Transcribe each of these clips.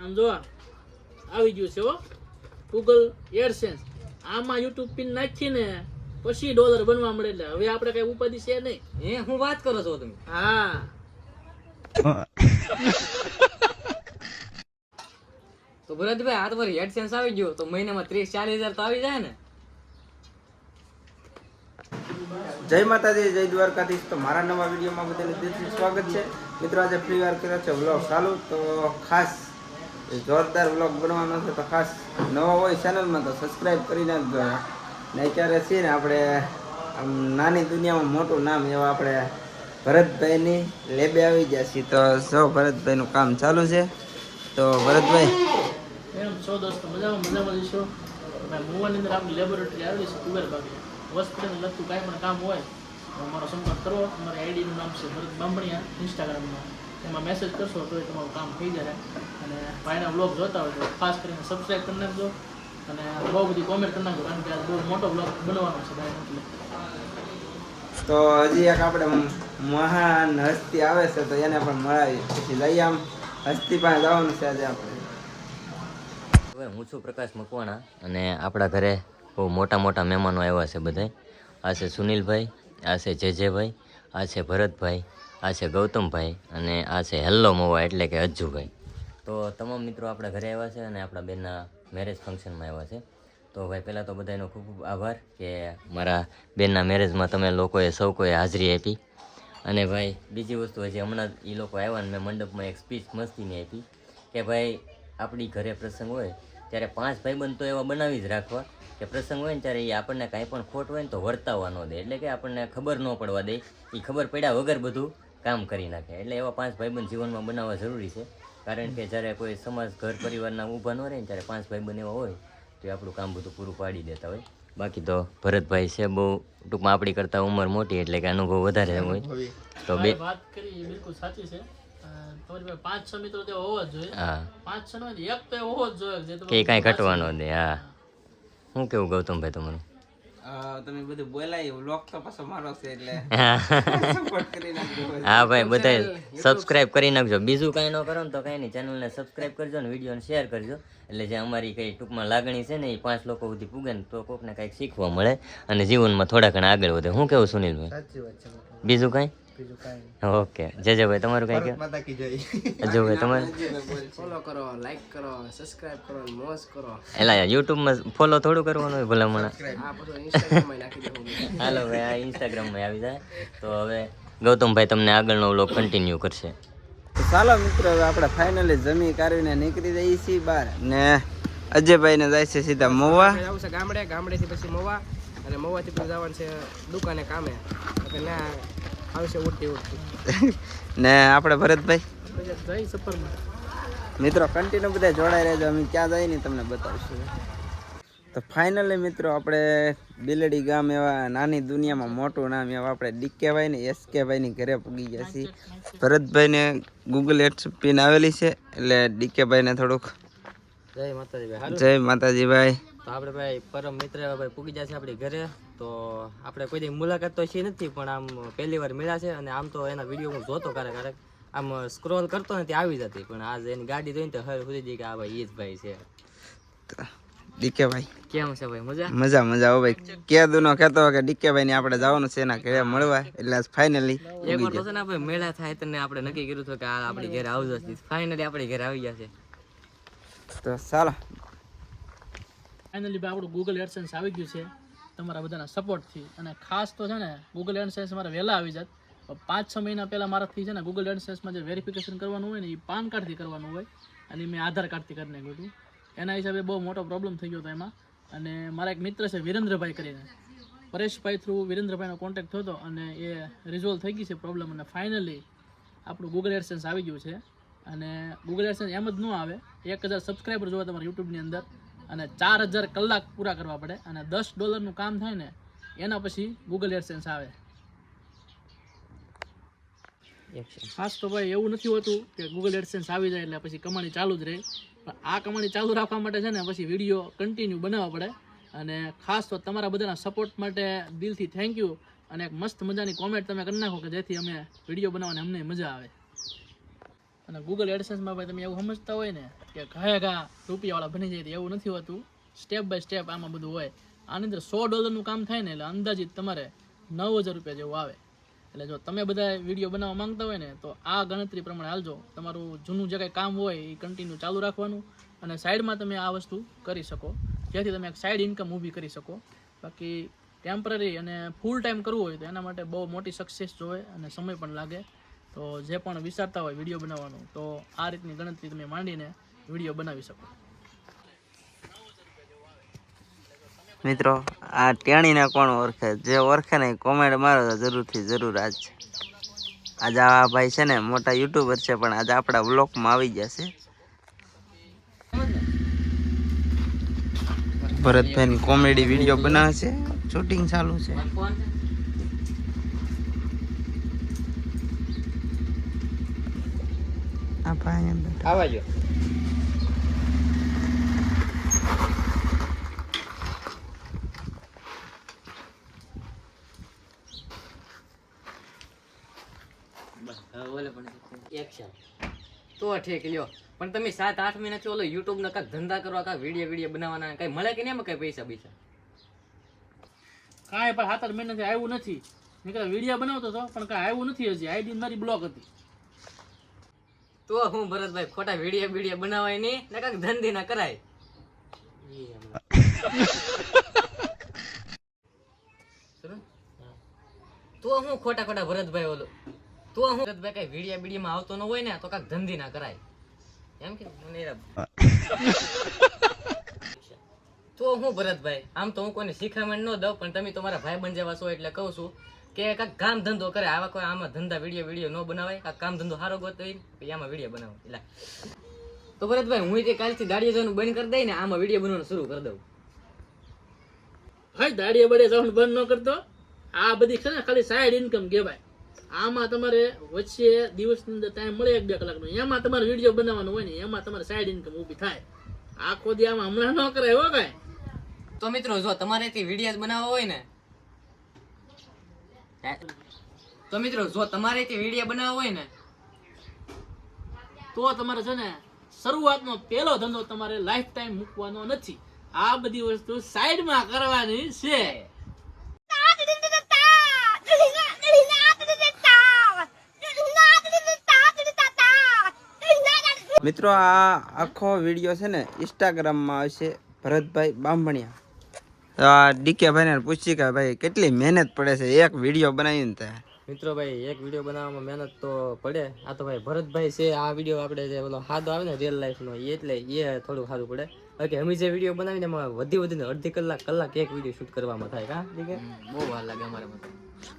આમ જો આવી ગયું છે હો. ગૂગલ એડસેન્સ આમાં યુટ્યુબ પિન નાખીને પછી ડોલર બનવા મળે એટલે હવે આપણે કઈ ઉપાધિ છે નહીં. એ હું વાત કરો છો તમે? હા. તો ભરતભાઈ આ તમારી એડસેન્સ આવી ગયો. તો મહિનામાં ત્રીસ ચાલીસ હજાર તો આવી જાય ને. જય માતાજી જય દ્વારકાધીશ. તો મારા નવા વિડીયોમાં બધાને દિલથી સ્વાગત છે. મિત્રો આજે ફ્રી વાર કર્યો છે વ્લોગ ચાલુ. તો ખાસ જોરદાર વ્લોગ બનવાનો છે. તો ખાસ નવા હોય ચેનલમાં તો સબસ્ક્રાઈબ કરી નાખજો. ને અત્યારે છે ને આપણે આમ નાની દુનિયામાં મોટું નામ એવા આપણે ભરતભાઈની લેબે આવી ગયા છીએ. તો જો ભરતભાઈનું કામ ચાલુ છે. તો ભરતભાઈ. એમ છો દોસ્તો, મજામાં મજામાં ભાઈ મોવાની અંદર આપણી લેબોરેટરી આવેલી છે કુબેર બાગી. હોસ્પિટલને લગતું કાંઈ પણ કામ હોય તો અમારો સંપર્ક કરો. અમારી આઈડીનું નામ છે ભરત બામણિયા ઇન્સ્ટાગ્રામમાં એમાં મેસેજ કરશો તો એ તમારું કામ થઈ જશે અને ભાઈના બ્લોગ જોતા હોય તો ખાસ કરીને સબસ્ક્રાઈબ કરી નાખજો. અને બહુ બધી કોમેન્ટ કરી નાખજો કારણ કે આ બહુ મોટો બ્લોગ બનવાનો છે ભાઈ. એટલે તો હજી એક આપણે મહાન હસ્તી આવે છે તો એને પણ મળાવી. પછી લઈ આમ હસ્તી પાસે જવાનું છે આજે આપણે. હવે હું છું પ્રકાશ મકવાણા અને આપણા ઘરે બહુ મોટા મોટા મહેમાનો આવ્યા છે બધાય. આ છે સુનિલભાઈ આ છે જેજેભાઈ આ છે ભરતભાઈ આ છે ગૌતમભાઈ અને આ છે હેલ્લો મોવા એટલે કે અજ્જુભાઈ. તો તમામ મિત્રો આપણા ઘરે આવ્યા છે અને આપણા બેનના મેરેજ ફંક્શનમાં આવ્યા છે. તો ભાઈ, પહેલાં તો બધાનો ખૂબ ખૂબ આભાર કે મારા બેનના મેરેજમાં તમે લોકોએ સૌ કોઈ હાજરી આપી. અને ભાઈ, બીજી વસ્તુ હજી હમણાં જ એ લોકો આવ્યા ને મેં મંડપમાં એક સ્પીચ મસ્તીની આપી કે ભાઈ, આપણી ઘરે પ્રસંગ હોય ત્યારે પાંચ ભાઈબંધ તો એવા બનાવી જ રાખવા કે પ્રસંગ હોય ને ત્યારે એ આપણને કાંઈ પણ ખોટ હોય ને તો વર્તાવવા ન દે. એટલે કે આપણને ખબર ન પડવા દે. એ ખબર પડ્યા વગર બધું કામ કરી નાખે. એટલે એવા પાંચ ભાઈબંધ જીવનમાં બનાવવા જરૂરી છે. કારણ કે જ્યારે કોઈ સમાજ ઘર પરિવારના ઊભા ન રહે ને ત્યારે પાંચ ભાઈબંધ એવા હોય તો એ આપણું કામ બધું પૂરું પાડી દેતા હોય. બાકી તો ભરતભાઈ છે બહુ ટૂંકમાં આપણી કરતાં ઉંમર મોટી એટલે કે અનુભવ વધારે હોય. તો બે વાત કરી એ બિલકુલ સાચી છે. પાંચ છ મિત્રો તો હોવા જ જોઈએ. હા. પાંચ છ નો એક તો હોવો જ જોઈએ કે કાંઈ ઘટવાનો દે હા. શું કેવું ગૌતમભાઈ તમારું? તમે બધું બોલાય વ્લોગ તો પાછો મારો છે એટલે. સપોર્ટ કરી નાખજો હા ભાઈ બધા સબસ્ક્રાઇબ કરી નાખજો. બીજું કાંઈ ન કરો ને તો કાંઈ નહીં. ચેનલને સબસ્ક્રાઇબ કરજો ને વિડીયોને શેર કરજો. એટલે જે અમારી કઈ ટૂંકમાં લાગણી છે ને એ પાંચ લોકો સુધી પૂગે ને તો કોકને કાંઈક શીખવા મળે અને જીવનમાં થોડા ઘણા આગળ વધે. હું કેવું સુનિલભાઈ? બીજું કાંઈ? ઓકે જય જય ભાઈ તમારું કઈ કહો માતા કી જય. અજયભાઈ તમારે ફોલો કરો લાઈક કરો સબસ્ક્રાઇબ કરો અને મોજ કરો. એલા યુટ્યુબમાં ફોલો થોડું કરવાનું હોય ભલે દેવું હાલો ભાઈ આ ઇન્સ્ટાગ્રામમાં આવી જાય. તો હવે ગૌતમભાઈ તમને આગળનો વ્લોગ કન્ટિન્યુ કરશે. ચાલો મિત્રો હવે આપણે ફાઇનલી જમી કાઢીને નીકળી જઈએ છીએ બહાર. ને અજયભાઈ ને જાય છે સીધા મોવા. આવશે છે ગામડે ગામડેથી પછી મવા. અને મોવાથી પછી જવાનું છે દુકાને કામે. એટલે ના આવશે ને આપણે ભરતભાઈ? સફરમાં મિત્રો કન્ટિન્યુ બધા જોડાઈ રહેજો. અમે ક્યાં જઈએ ને તમને બતાવશું. તો ફાઇનલી મિત્રો આપણે બિલડી ગામ એવા નાની દુનિયામાં મોટું નામ એવા આપણે ડીકેભાઈ ને એસકેભાઈ ની ઘરે પૂગી ગયા છીએ. ભરતભાઈ ને ગૂગલ એડ્સ પિન આવેલી છે એટલે ડીકેભાઈ ને થોડુંક જય માતાજીભાઈ જય માતાજી ભાઈ. તો આપણે ભાઈ પરમ મિત્ર ભાઈ પૂગી જશે આપણી ઘરે. તો આપણે કોઈ મુલાકાત તો છે નથી પણ આમ પહેલી વાર મળ્યા છે અને આમ તો એના વીડિયો હું જોતો ક્યારેક ક્યારેક. આમ સ્ક્રોલ કરતો ને આવી જતી. પણ આજ એની ગાડી જોઈને તો હવે સુધી કે આ ભાઈ એ જ ભાઈ છે. ડીકેભાઈ કેમ છે ભાઈ મજા? મજા મજા હો ભાઈ. કે દુનો કહેતો કે ડીકે ભાઈ ને આપણે જવાનું છે એના ઘરે મળવા એટલે ફાઇનલી એક વાર તો છે ને આપણે મેળા થાય તને આપણે નક્કી કર્યું હતું કે આ આપણી ઘરે આવજો ફાઇનલી આપણી ઘરે આવી ગયા છે. તો ચાલો ફાઇનલી ભાઈ, આપણું ગૂગલ એડસેન્સ આવી ગયું છે. તમારા બધાના સપોર્ટથી અને ખાસ તો છે ને ગૂગલ એડસેન્સ મારે વહેલા આવી જાત. પાંચ છ મહિના પહેલાં મારાથી છે ને ગૂગલ એડસેન્સમાં જે વેરિફિકેશન કરવાનું હોય ને એ પાન કાર્ડથી કરવાનું હોય. અને મેં આધાર કાર્ડથી કરી નાખ્યું હતું. એના હિસાબે બહુ મોટો પ્રોબ્લેમ થઈ ગયો હતો એમાં. અને મારા એક મિત્ર છે, વિરેન્દ્રભાઈ કરીને. પરેશભાઈ થ્રુ વિરેન્દ્રભાઈનો કોન્ટેક્ટ થયો હતો અને એ રિઝોલ્વ થઈ ગઈ છે પ્રોબ્લેમ અને ફાઇનલી આપણું ગૂગલ એડસેન્સ આવી ગયું છે. અને ગૂગલ એડસેન્સ એમ જ ન આવે. એક હજાર સબસ્ક્રાઈબર જોવા તમારા યુટ્યુબની અંદર. અને ચાર હજાર કલાક પૂરા કરવા પડે અને દસ ડોલરનું કામ થાય ને એના પછી ગૂગલ એડસેન્સ આવે. ખાસ તો ભાઈ એવું નથી હોતું કે ગૂગલ એડસેન્સ આવી જાય એટલે પછી કમાણી ચાલુ જ રહે. પણ આ કમાણી ચાલુ રાખવા માટે છે ને પછી વીડિયો કન્ટિન્યુ બનાવવા પડે. અને ખાસ તો તમારા બધાના સપોર્ટ માટે દિલથી થેન્ક યુ અને એક મસ્ત મજાની કોમેન્ટ તમે કરી નાખો કે જેથી અમે વીડિયો બનાવવાની અમને મજા આવે. અને ગૂગલ એડસન્સમાં ભાઈ તમે એવું સમજતા હોય ને કે ઘાયા ઘા રૂપિયાવાળા બની જાય એવું નથી હોતું. સ્ટેપ બાય સ્ટેપ આમાં બધું હોય. આની અંદર સો ડોલરનું કામ થાય ને એટલે અંદાજિત તમારે નવ હજાર રૂપિયા જેવું આવે. એટલે જો તમે બધા વીડિયો બનાવવા માંગતા હોય ને તો આ ગણતરી પ્રમાણે હાલજો. તમારું જૂનું જે કાંઈ કામ હોય એ કન્ટિન્યુ ચાલુ રાખવાનું અને સાઈડમાં તમે આ વસ્તુ કરી શકો. જેથી તમે એક સાઈડ ઇન્કમ ઊભી કરી શકો. બાકી ટેમ્પરરી અને ફૂલ ટાઈમ કરવું હોય તો એના માટે બહુ મોટી સક્સેસ જોવે અને સમય પણ લાગે. તો જે પણ વિચારતા હોય વીડિયો બનાવવાનું, તો આ રીતની ગણતરી તમે માંડીને વીડિયો બનાવી શકો. મિત્રો, આ ટેણીને કોણ ઓળખે? જે ઓળખે ને કોમેન્ટ મારો જરૂરથી જરૂર આજ આજે આ ભાઈ છે ને, મોટા યુટ્યુબર છે, પણ આજે આપણા વ્લોગમાં આવી ગયા છે. ભરતભાઈની કોમેડી વીડિયો બનાવે છે શૂટિંગ ચાલુ છે. આ ભાઈ એમ બેઠા. આવા જો તો ઠીક લ્યો. પણ તમે સાત આઠ મહિનાથી ઓલો યુટ્યુબ ના કાંઈક ધંધા કરવા કાંઈક વીડિયો વીડિયો બનાવવાના કઈ મળે કે નહીં એમાં કઈ પૈસા પૈસા કાંઈ પણ સાત આઠ મહિનાથી આવ્યું નથી. નીકળે વીડિયો બનાવતો હતો પણ કાંઈ આવ્યું નથી હજી. આઈડી મારી બ્લોક હતી. તો હું ભરતભાઈ ખોટા વીડિયો વીડિયો બનાવાય નહીં ને કાંક ધંધી ના કરાય. તો હું ખોટા ખોટા ભરતભાઈ ઓલો. તો હું ભરતભાઈ કઈ વીડિયો વિડીયોમાં આવતો ન હોય ને તો કાંક ધંધી ના કરાય. એમ કે? મને તો હું ભરતભાઈ આમ તો હું કોઈને શીખામણ ન દઉં પણ તમે તો મારા ભાઈ બન જેવા છો એટલે કહું છું કે કાંઈક કામ ધંધો કરે. આવા કોઈ આમાં ધંધા વીડિયો વીડિયો ન બનાવાય. કાક કામ ધંધો સારો ગોતો હોય આમાં વીડિયો બનાવો. એટલે તો ભરતભાઈ હું તે કાલથી દાડીએ જવાનું બંધ કરી દઈ ને આમાં વીડિયો બનાવવાનું શરૂ કરી દઉં. ભાઈ દાડીએ બડે જવાનું બંધ ન કરતો. આ બધી છે ને ખાલી સાઈડ ઇન્કમ કહેવાય. આમાં તમારે વચ્ચે દિવસની અંદર ટાઈમ મળે એક બે કલાકનો. એમાં તમારે વીડિયો બનાવવાનો હોય ને એમાં તમારે સાઈડ ઇન્કમ ઊભી થાય. આખો દી આમાં હમણાં ન કરાય હો કાંઈ. તો મિત્રો જો તમારે તે વીડિયો બનાવવા હોય ને તો મિત્રો, જો તમારે તે વીડિયો બનાવવો હોય ને, તો તમારે છે ને શરૂઆતનો પહેલો ધંધો તમારે લાઈફ ટાઈમ મૂકવાનો નથી. આ બધી વસ્તુ સાઈડમાં કરવાની છે. મિત્રો, આ આખો વીડિયો છે ને ઇન્સ્ટાગ્રામમાં આવશે ભરતભાઈ આ ડીકે ભાઈને પૂછી કે ભાઈ કેટલી મહેનત પડે છે? એક વીડિયો બનાવીને તે. મિત્રો ભાઈ એક વીડિયો બનાવવામાં મહેનત તો પડે. આ તો ભાઈ ભરતભાઈ છે આ વીડિયો આપણે જે ઓલો સાદો આવે ને રિયલ લાઈફનો એ એટલે એ થોડું સારું પડે. બાકી અમે જે વીડિયો બનાવીને એમાં વધી વધીને અડધી કલાક કલાક એક વીડિયો શૂટ કરવામાં થાય કા ઠીક બહુ વાર લાગે અમારે માટે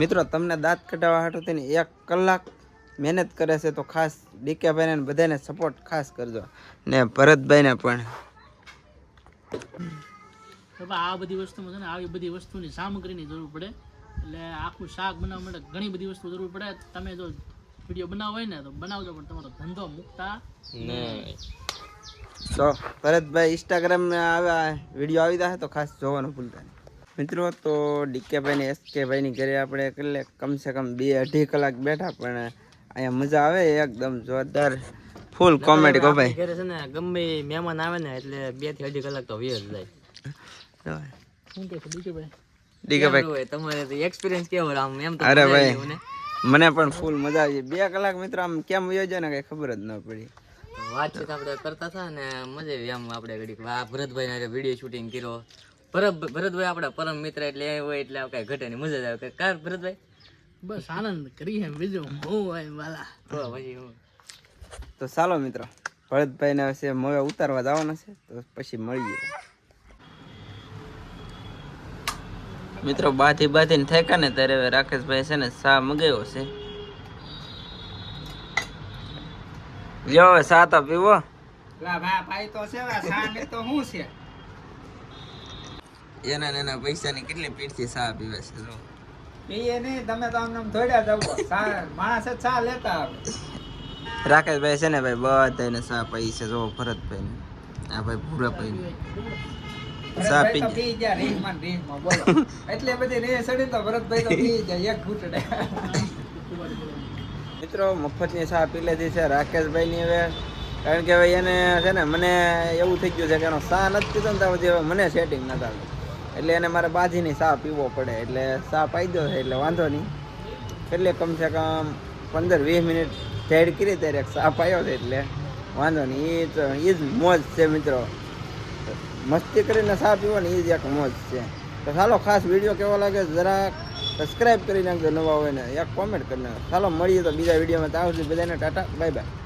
મિત્રો તમને દાંત કઢાવવા હાટું થઈને એક કલાક મહેનત કરે છે તો ખાસ ડીકે ભાઈને બધાને સપોર્ટ ખાસ કરજો. ને ભરતભાઈને પણ. તો ભાઈ આ બધી વસ્તુમાં છે ને આવી બધી વસ્તુની સામગ્રીની જરૂર પડે. એટલે આખું શાક બનાવવા માટે ઘણી બધી વસ્તુ જરૂર પડે. તમે જો વીડિયો બનાવો હોય ને તો બનાવજો પણ તમારો ધંધો મૂકતા તો ભરતભાઈ ઇન્સ્ટાગ્રામમાં આવ્યા વીડિયો આવી જાય તો ખાસ જોવાનું ભૂલતા નહીં. મિત્રો તો ડીકે ભાઈ ને એસકે ભાઈની ઘરે આપણે કેટલે કમસે કમ બે અઢી કલાક બેઠા પણ અહીંયા મજા આવે એકદમ જોરદાર ફૂલ કોમેડી કો ભાઈ. ઘરે છે ને ગમે એ મહેમાન આવે ને એટલે બેથી અઢી કલાક તો જ જાય. શું કહે છે? બીજું ભાઈ? ડીકે ભાઈ. કેવું એક્સપિરિયન્સ કેવો આમ એમ તો અરે મજા ભાઈ. આવી મને. પણ ફૂલ મજા આવી બે કલાક મિત્રો આમ કેમ વયો ને કઈ ખબર જ ન પડી. વાતચીત આપણે કરતા હતા ને મજા આવી આમ આપણે ઘડીક. આ ભરતભાઈ ના વીડિયો શૂટિંગ કર્યો. ભરત ભરતભાઈ આપણા પરમ મિત્ર એટલે એ હોય એટલે કઈ ઘટે ની મજા જ આવે. કાર ભરતભાઈ? બસ આનંદ કરીએ એમ બીજું હું હોય વાલા. તો પછી હું? તો ચાલો મિત્રો ભરતભાઈને હવે હવે ઉતારવા જવાના છે તો પછી મળીએ. મિત્રો બાથી બાથી ને થેકા ને ત્યારે હવે રાકેશભાઈ છે ને સા મગાવ્યો છે. લ્યો સા તો પીવો. એના ને એના પૈસાની કેટલી પીઠથી સા પીવે છે જો. રાકેશભાઈ છે ને ભાઈ બધાને સા પૈસા જો ભરતભાઈ ને આ ભાઈ ભૂરા ભાઈ સા પી જાય મિત્રો મફતની ચા પી લીધી છે રાકેશભાઈ ની હવે. કારણ કે હવે એને છે ને મને એવું થઈ ગયું છે કે એનો સા નથી પીતો ને ત્યાં હવે મને સેટિંગ નથી આવતું. એટલે એને મારે બાજીની ચા પીવો પડે. એટલે ચા પાઈ દો છે એટલે વાંધો નહીં. એટલે કમસે કમ પંદર વીસ મિનિટ ઢેડ કરી ત્યારે સા પાયો છે એટલે વાંધો નહીં. એ તો એ જ મોજ છે મિત્રો. મસ્તી કરીને ચા પીવાની એ જ એક મોજ છે. તો ચાલો ખાસ વીડિયો કેવો લાગે જરા સબસ્ક્રાઈબ કરી નાખજો નવા હોય ને એક કોમેન્ટ કરી નાખો ચાલો, મળીએ તો બીજા વિડીયોમાં. તો આવજો બધાને ટાટા બાય બાય